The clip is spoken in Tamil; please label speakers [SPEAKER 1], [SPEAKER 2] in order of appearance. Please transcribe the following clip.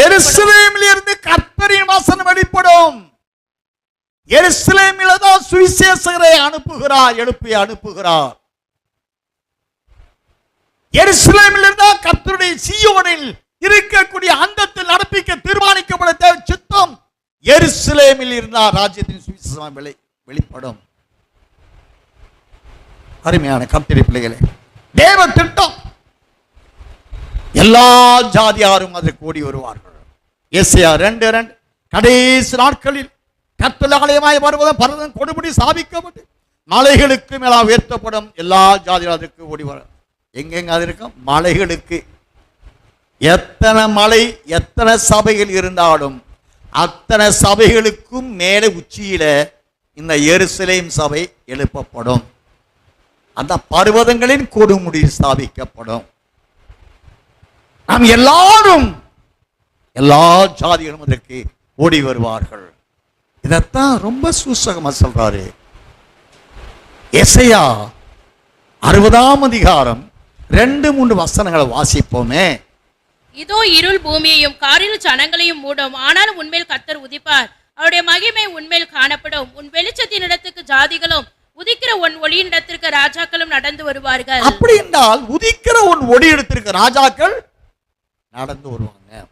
[SPEAKER 1] எருசலேமில் இருந்து கர்த்தரின் வசனம் வெளிப்படும். எருசலேமில தான் சுவிசேஷகரை அனுப்புகிறார் எழுப்பி அனுப்புகிறார். எருசலேமில் இருந்தா கர்த்தருடைய சீயோனில் இருக்கக்கூடிய அந்தத்தில் நடப்பிக்க தீர்மானிக்கப்பட தேவை சித்தம் எருசலேமில் இருந்தால் ராஜ்யத்தின் சுவிசேஷம் வெளி வெளிப்படும். அருமையான கத்திரி பிள்ளைகளே தேவ திட்டம் எல்லா ஜாதியாரும் அதற்கு ஓடி வருவார்கள். எஸ்ஐயா ரெண்டு ரெண்டு. கடைசி நாட்களில் கத்தல் ஆலயமாய் வருவதும் பரதம் கொடுபடி சாபிக்கப்பட்டு மலைகளுக்கு மேலா உயர்த்தப்படும் எல்லா ஜாதியும் அதற்கு ஓடி வரும் எங்கெங்க அது இருக்கும்? மலைகளுக்கு. எத்தனை மலை எத்தனை சபைகள் இருந்தாலும் அத்தனை சபைகளுக்கும் மேலே உச்சியில இந்த எருசலேம் சபை எழுப்பப்படும். அந்த பர்வதங்களின் கொடுமுடி ஸ்தாபிக்கப்படும் நாம் எல்லாரும் எல்லா ஜாதிகளும் அதற்கு ஓடி வருவார்கள். இதைத்தான் ரொம்ப சூசகமா சொல்றாரு. எசையா அறுபதாம் அதிகாரம் ரெண்டு மூன்று வசனங்களை வாசிப்போமே.
[SPEAKER 2] இதோ இருள் பூமியையும் காரில் ஜனங்களையும் மூடும். ஆனாலும் உன்மேல் கர்த்தர் உதிப்பார். அவருடைய மகிமை உன்மேல் காணப்படும். உன் வெளிச்சத்தின் இடத்துக்கு ஜாதிகளும் உதிக்கிற உன் ஒளியின் இடத்திற்கு ராஜாக்களும் நடந்து வருவார்கள்.
[SPEAKER 1] அப்படி என்றால் உதிக்கிற உன் ஒடி எடுத்திருக்க ராஜாக்கள் நடந்து வருவாங்க.